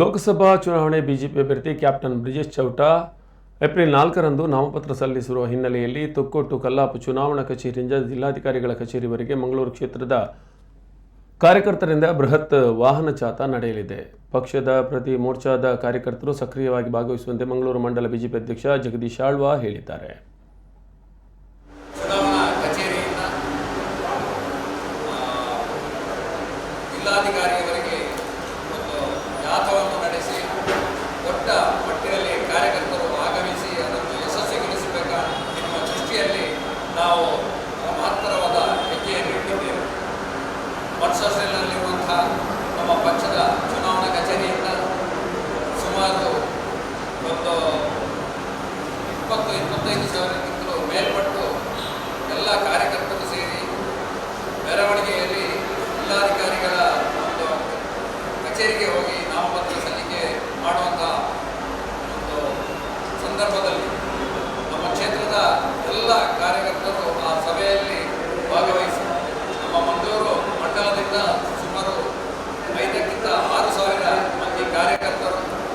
ಲೋಕಸಭಾ ಚುನಾವಣೆ ಬಿಜೆಪಿ ಅಭ್ಯರ್ಥಿ captain Brijesh Chowta April ನಾಲ್ಕರಂದು ನಾಮಪತ್ರ ಸಲ್ಲಿಸಿರುವ ಹಿನ್ನೆಲೆಯಲ್ಲಿ ತುಕ್ಕೊಟ್ಟು ಕಲ್ಲಾಪು ಚುನಾವಣಾ ಕಚೇರಿಯಿಂದ ಜಿಲ್ಲಾಧಿಕಾರಿಗಳ ಕಚೇರಿವರೆಗೆ ಮಂಗಳೂರು ಕ್ಷೇತ್ರದ ಕಾರ್ಯಕರ್ತರಿಂದ ಬೃಹತ್ ವಾಹನ ಜಾಥಾ ನಡೆಯಲಿದೆ. ಪಕ್ಷದ ಪ್ರತಿ ಮೋರ್ಚಾದ ಕಾರ್ಯಕರ್ತರು ಸಕ್ರಿಯವಾಗಿ ಭಾಗವಹಿಸುವಂತೆ ಮಂಗಳೂರು ಮಂಡಲ ಬಿಜೆಪಿ ಅಧ್ಯಕ್ಷ ಜಗದೀಶ್ ಆಳ್ವಾ ಹೇಳಿದ್ದಾರೆ. ಮನ್ಸೂರಿನಲ್ಲಿರುವಂತಹ ನಮ್ಮ ಪಕ್ಷದ ಚುನಾವಣಾ ಕಚೇರಿಯಿಂದ ಸುಮಾರು ಒಂದು ಇಪ್ಪತ್ತು ಇಪ್ಪತ್ತೈದು ಸಾವಿರಕ್ಕಿಂತಲೂ ಮೇಲ್ಪಟ್ಟು ಎಲ್ಲ ಕಾರ್ಯಕರ್ತರು ಸೇರಿ ಮೆರವಣಿಗೆಯಲ್ಲಿ ಜಿಲ್ಲಾಧಿಕಾರಿಗಳ ಒಂದು ಕಚೇರಿಗೆ